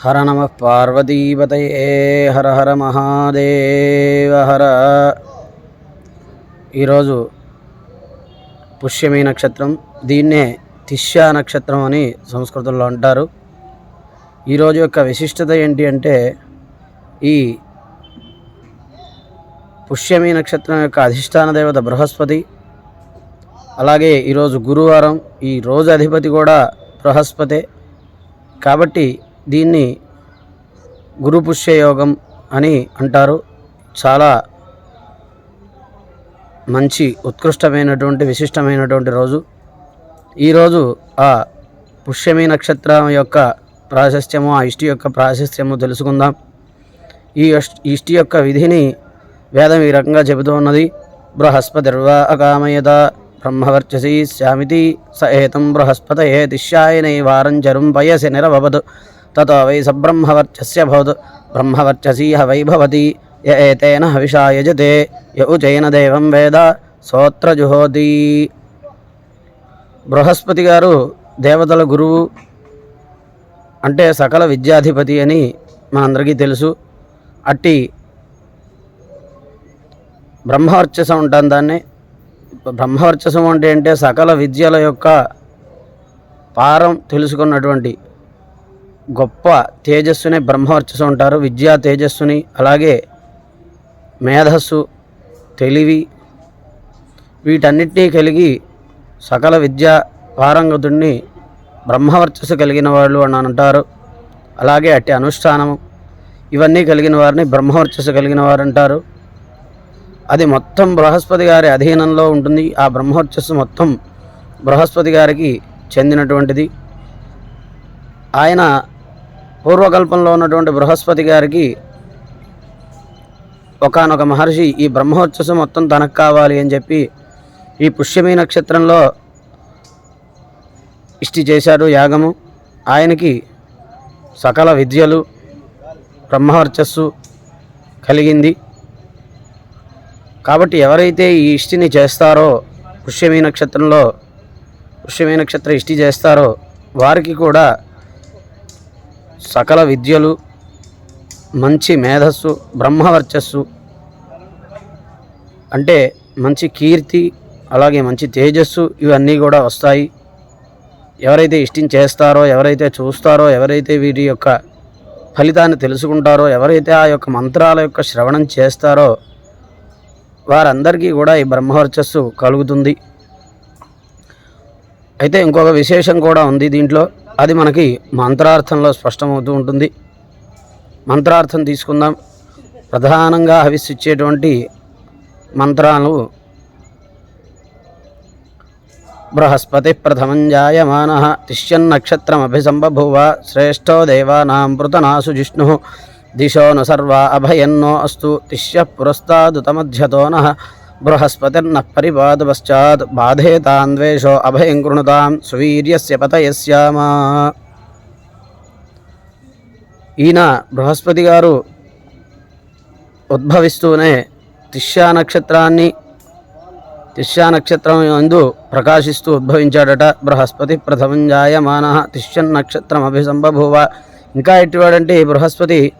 హర నమ పార్వతీపతయే హర హర మహాదేవ హర ఈరోజు పుష్యమి నక్షత్రం దీన్నే తిష్యా నక్షత్రం అని సంస్కృతంలో అంటారు. ఈరోజు యొక్క విశిష్టత ఏంటి అంటే ఈ పుష్యమి నక్షత్రం యొక్క అధిష్టాన దేవత బృహస్పతి అలాగే ఈరోజు గురువారం ఈ రోజు అధిపతి కూడా బృహస్పతే. కాబట్టి దీన్ని గురుపుష్య యోగం అని అంటారు. చాలా మంచి ఉత్కృష్టమైనటువంటి విశిష్టమైనటువంటి రోజు. ఈరోజు ఆ పుష్యమి నక్షత్రం యొక్క ప్రాశస్త్యము ఆ ఇష్టి యొక్క ప్రాశస్త్యము తెలుసుకుందాం. ఈ ఇష్టి యొక్క విధిని వేదం ఈ రకంగా చెబుతూ ఉన్నది. బృహస్పతిర్వా అకామయత బ్రహ్మవర్చసి శ్యామితి స ఏతం బృహస్పతయే తిష్యాయనైవారం జరుం పయసి నిరవదు తతో వై సబ్రహ్మవర్చస్య భవత్. బ్రహ్మవర్చసీ వైభవతి. వై భవతి య ఏతేన హవిషా యజతే. యౌచైన దేవం వేద. సోత్రజుహోతి. బృహస్పతి గారు దేవతల గురువు అంటే సకల విద్యాధిపతి అని మనందరికీ తెలుసు. అట్టి బ్రహ్మవర్చసం ఉంటాం దాన్ని. బ్రహ్మవర్చసం అంటే అంటే సకల విద్యల యొక్క పారం తెలుసుకున్నటువంటి గొప్ప తేజస్సునే బ్రహ్మవర్చస్సు ఉంటారు విద్యా తేజస్సుని అలాగే మేధస్సు తెలివి వీటన్నిటినీ కలిగి సకల విద్యా పారంగతుడిని బ్రహ్మవర్చస్సు కలిగిన వాళ్ళు అని అంటారు. అలాగే అట్టి అనుష్ఠానము ఇవన్నీ కలిగిన వారిని బ్రహ్మవర్చస్సు కలిగిన వారు అంటారు. అది మొత్తం బృహస్పతి గారి అధీనంలో ఉంటుంది. ఆ బ్రహ్మవర్చస్సు మొత్తం బృహస్పతి గారికి చెందినటువంటిది. ఆయన పూర్వకల్పంలో ఉన్నటువంటి బృహస్పతి గారికి ఒకానొక మహర్షి ఈ బ్రహ్మోత్సవం మొత్తం తనకు కావాలి అని చెప్పి ఈ పుష్యమి నక్షత్రంలో ఇష్టి చేశారు యాగము. ఆయనకి సకల విద్యలు బ్రహ్మవర్చస్సు కలిగింది. కాబట్టి ఎవరైతే ఈ ఇష్టిని చేస్తారో పుష్యమి నక్షత్రంలో పుష్యమి నక్షత్ర ఇష్టి చేస్తారో వారికి కూడా సకల విద్యలు మంచి మేధస్సు బ్రహ్మవర్చస్సు అంటే మంచి కీర్తి అలాగే మంచి తేజస్సు ఇవన్నీ కూడా వస్తాయి. ఎవరైతే ఇష్టం చేస్తారో ఎవరైతే చూస్తారో ఎవరైతే వీటి యొక్క ఫలితాన్ని తెలుసుకుంటారో ఎవరైతే ఆ యొక్క మంత్రాల యొక్క శ్రవణం చేస్తారో వారందరికీ కూడా ఈ బ్రహ్మవర్చస్సు కలుగుతుంది. అయితే ఇంకొక విశేషం కూడా ఉంది దీంట్లో. అది మనకి మంత్రార్థంలో స్పష్టమవుతూ ఉంటుంది. మంత్రార్థం తీసుకుందాం. ప్రధానంగా హవిస్సిచ్చేటువంటి మంత్రాలు బృహస్పతి ప్రథమం జాయమాన తిష్యన్నక్షత్రమభిసంబభూవ శ్రేష్టో దేవానాం పృతనాసు జిష్ణు దిశో ను సర్వ అభయన్నో అస్తు తిష్య పురస్తాదుతమధ్యతో నః బృహస్పతిర్న పరిపాదు పశ్చాత్ బాధేతాన్వేషో అభయం కృణుతాం సువీర్యస్య పతయస్యామా ఈయన బృహస్పతి గారు ఉద్భవిస్తూనే తిష్యా నక్షత్రాన్ని తిష్యా నక్షత్రం యందు ప్రకాశిస్తూ ఉద్భవించాడట బృహస్పతి ప్రథమం జాయమాన తిష్యన్ నక్షత్రం అభిసంబభూవ ఇంకా ఎట్టివాడంటే ఈ బృహస్పతి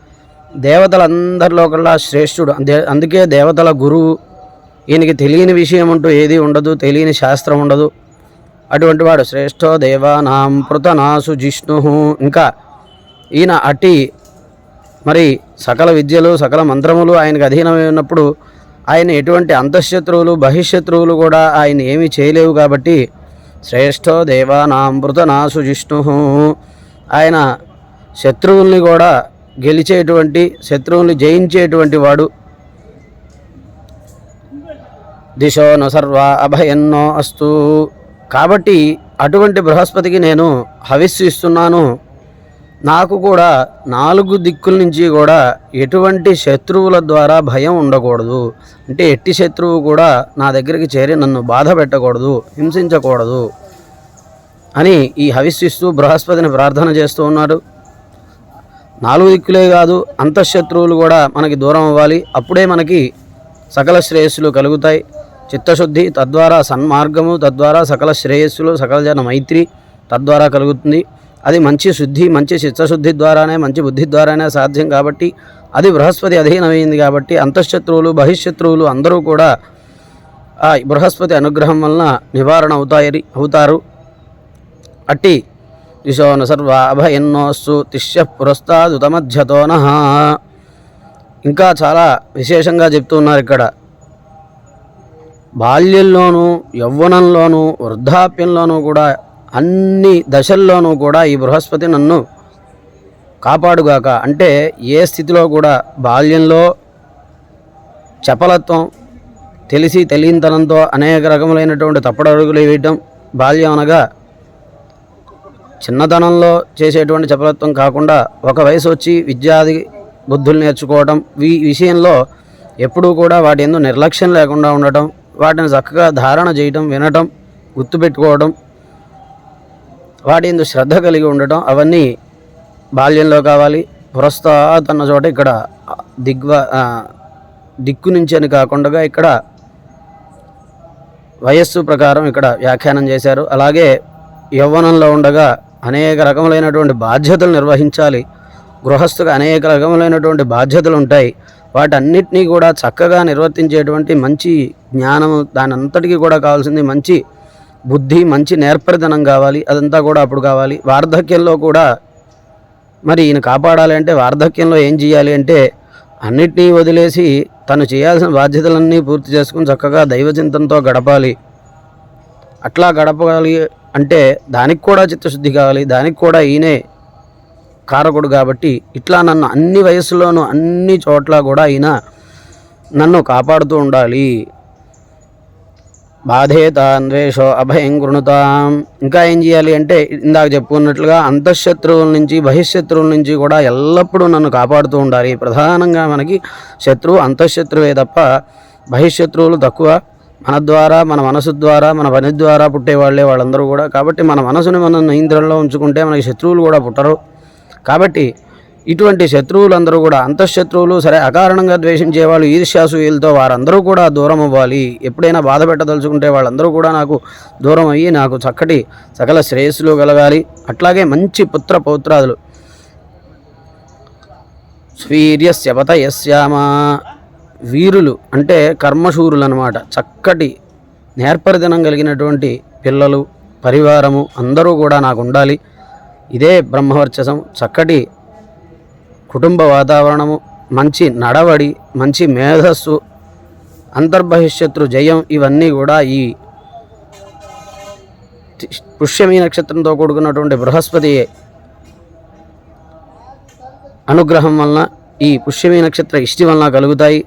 దేవతలందరిలో కల్లా శ్రేష్ఠుడు. అందే అందుకే దేవతల గురువు ఈయనకి తెలియని విషయం అంటూ ఏది ఉండదు తెలియని శాస్త్రం ఉండదు. అటువంటి వాడు శ్రేష్ఠో దేవానాం పృతనాసు జిష్ణు. ఇంకా ఈయన అట్టి మరి సకల విద్యలు సకల మంత్రములు ఆయనకు అధీనమై ఉన్నప్పుడు ఆయన ఎటువంటి అంతఃశత్రువులు బహిశత్రువులు కూడా ఆయన ఏమీ చేయలేవు కాబట్టి శ్రేష్ఠో దేవానామృతనాసు జిష్ణు. ఆయన శత్రువుల్ని కూడా గెలిచేటువంటి శత్రువుల్ని జయించేటువంటి వాడు దిశో నసర్వ సర్వ అభయన్నో అస్తు. కాబట్టి అటువంటి బృహస్పతికి నేను హవిస్సు ఇస్తున్నాను. నాకు కూడా నాలుగు దిక్కుల నుంచి కూడా ఎటువంటి శత్రువుల ద్వారా భయం ఉండకూడదు. అంటే ఎట్టి శత్రువు కూడా నా దగ్గరికి చేరి నన్ను బాధ పెట్టకూడదు హింసించకూడదు అని ఈ హవిస్సిస్తూ బృహస్పతిని ప్రార్థన చేస్తూ ఉన్నారు. నాలుగు దిక్కులే కాదు అంతఃశత్రువులు కూడా మనకి దూరం అవ్వాలి. అప్పుడే మనకి సకల శ్రేయస్సులు కలుగుతాయి. చిత్తశుద్ధి తద్వారా సన్మార్గము తద్వారా సకల శ్రేయస్సులు సకల జన మైత్రి తద్వారా కలుగుతుంది. అది మంచి శుద్ధి మంచి చిత్తశుద్ధి ద్వారానే మంచి బుద్ధి ద్వారానే సాధ్యం కాబట్టి అది బృహస్పతి అధీనమైంది కాబట్టి అంతఃశత్రువులు బహిశత్రువులు అందరూ కూడా ఆ బృహస్పతి అనుగ్రహం వలన నివారణ అవుతాయి అవుతారు. అట్టి దిశోన సర్వ అభయన్నోస్సు తిష్య పురస్తాదుతమధ్యతోన. ఇంకా చాలా విశేషంగా చెప్తున్నారు ఇక్కడ. బాల్యంలోనూ యవ్వనంలోనూ వృద్ధాప్యంలోనూ కూడా అన్ని దశల్లోనూ కూడా ఈ బృహస్పతి నన్ను కాపాడుగాక. అంటే ఏ స్థితిలో కూడా బాల్యంలో చపలత్వం తెలిసి తెలియనితనంతో అనేక రకములైనటువంటి తప్పడరుగులు వేయటం బాల్యం అనగా చిన్నతనంలో చేసేటువంటి చపలత్వం కాకుండా ఒక వయసు వచ్చి విద్యాది బుద్ధులు నేర్చుకోవడం ఈ విషయంలో ఎప్పుడూ కూడా వాటి ఎందు నిర్లక్ష్యం లేకుండా ఉండటం వాటిని చక్కగా ధారణ చేయటం వినటం గుర్తుపెట్టుకోవడం వాటి ఎందు శ్రద్ధ కలిగి ఉండటం అవన్నీ బాల్యంలో కావాలి. పురస్తాతన్న చోట ఇక్కడ దిగ్వ దిక్కు నుంచి అని కాకుండా ఇక్కడ వయస్సు ప్రకారం ఇక్కడ వ్యాఖ్యానం చేశారు. అలాగే యవ్వనంలో ఉండగా అనేక రకములైనటువంటి బాధ్యతలు నిర్వహించాలి. గృహస్థుగా అనేక రకములైనటువంటి బాధ్యతలు ఉంటాయి. వాటన్నిటినీ కూడా చక్కగా నిర్వర్తించేటువంటి మంచి జ్ఞానం దాని అంతటికీ కూడా కావాల్సింది మంచి బుద్ధి మంచి నేర్పరితనం కావాలి. అదంతా కూడా అప్పుడు కావాలి. వార్ధక్యంలో కూడా మరి ఈయన కాపాడాలి అంటే వార్ధక్యంలో ఏం చేయాలి అంటే అన్నిటినీ వదిలేసి తను చేయాల్సిన బాధ్యతలన్నీ పూర్తి చేసుకుని చక్కగా దైవచింతనతో గడపాలి. అట్లా గడపాలి అంటే దానికి కూడా చిత్తశుద్ధి కావాలి. దానికి కూడా ఈయనే కారకుడు కాబట్టి ఇట్లా నన్ను అన్ని వయసులోనూ అన్ని చోట్ల కూడా ఆయన నన్ను కాపాడుతూ ఉండాలి. బాధేత అన్వేషో అభయం కృణుతాం ఇంకా ఏం చేయాలి అంటే ఇందాక చెప్పుకున్నట్లుగా అంతఃశత్రువుల నుంచి బహిశత్రువుల నుంచి కూడా ఎల్లప్పుడూ నన్ను కాపాడుతూ ఉండాలి. ప్రధానంగా మనకి శత్రువు అంతఃశత్రువే తప్ప బహిశత్రువులు తక్కువ. మన ద్వారా మన మనసు ద్వారా మన పని ద్వారా పుట్టేవాళ్ళే వాళ్ళందరూ కూడా. కాబట్టి మన మనసుని మనం నియంత్రణలో ఉంచుకుంటే మనకి శత్రువులు కూడా పుట్టరు. కాబట్టి ఇటువంటి శత్రువులందరూ కూడా అంతఃశత్రువులు సరే అకారణంగా ద్వేషించే వాళ్ళు ఈర్ష్యాసూయులతో వారందరూ కూడా దూరం అవ్వాలి. ఎప్పుడైనా బాధ పెట్టదలుచుకుంటే వాళ్ళందరూ కూడా నాకు దూరం అయ్యి నాకు చక్కటి సకల శ్రేయస్సులు కలగాలి. అట్లాగే మంచి పుత్ర పౌత్రాదులు. స్వీర్యస్య యశ్యామ వీరులు అంటే కర్మశూరులు అనమాట చక్కటి నేర్పరితనం కలిగినటువంటి పిల్లలు పరివారము అందరూ కూడా నాకు ఉండాలి. ఇదే బ్రహ్మవర్చసం. చక్కటి కుటుంబ వాతావరణము మంచి నడవడి మంచి మేధస్సు అంతర్బహిష్యత్రు జయం ఇవన్నీ కూడా ఈ పుష్యమీ నక్షత్రంతో కూడుకున్నటువంటి బృహస్పతి అనుగ్రహం వలన ఈ పుష్యమీ నక్షత్ర ఇష్టి వలన కలుగుతాయి.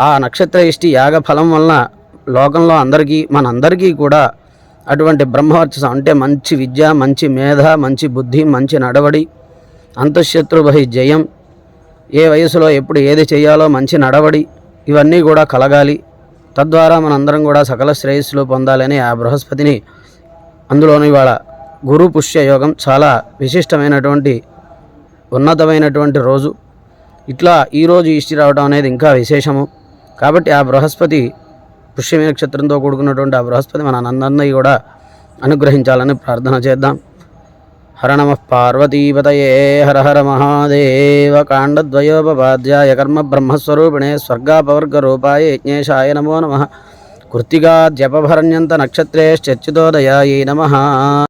ఆ నక్షత్ర ఇష్టి యాగ ఫలం వలన లోకంలో అందరికీ మనందరికీ కూడా అటువంటి బ్రహ్మవర్చసం అంటే మంచి విద్య మంచి మేధ మంచి బుద్ధి మంచి నడవడి అంతఃశత్రుభై జయం. ఏ వయసులో ఎప్పుడు ఏది చేయాలో మంచి నడవడి ఇవన్నీ కూడా కలగాలి. తద్వారా మనందరం కూడా సకల శ్రేయస్సులు పొందాలని ఆ బృహస్పతిని అందులోని ఇవాళ గురు పుష్య యోగం చాలా విశిష్టమైనటువంటి ఉన్నతమైనటువంటి రోజు. ఇట్లా ఈరోజు ఇష్టి రావడం అనేది ఇంకా విశేషము. కాబట్టి ఆ బృహస్పతి పుష్యమి నక్షత్రంతో కూడుకున్నటువంటి ఆ బృహస్పతి మన అందరినీ కూడా అనుగ్రహించాలని ప్రార్థన చేద్దాం. హర నమ పార్వతీపతయే హర హర మహాదేవ కాండద్వయోపాధ్యాయ కర్మ బ్రహ్మస్వరూపిణే స్వర్గాపవర్గరూపాయ యజ్ఞేశాయ నమో నమ. కృత్తిగా జపభరణ్యంత నక్షత్రే నమ.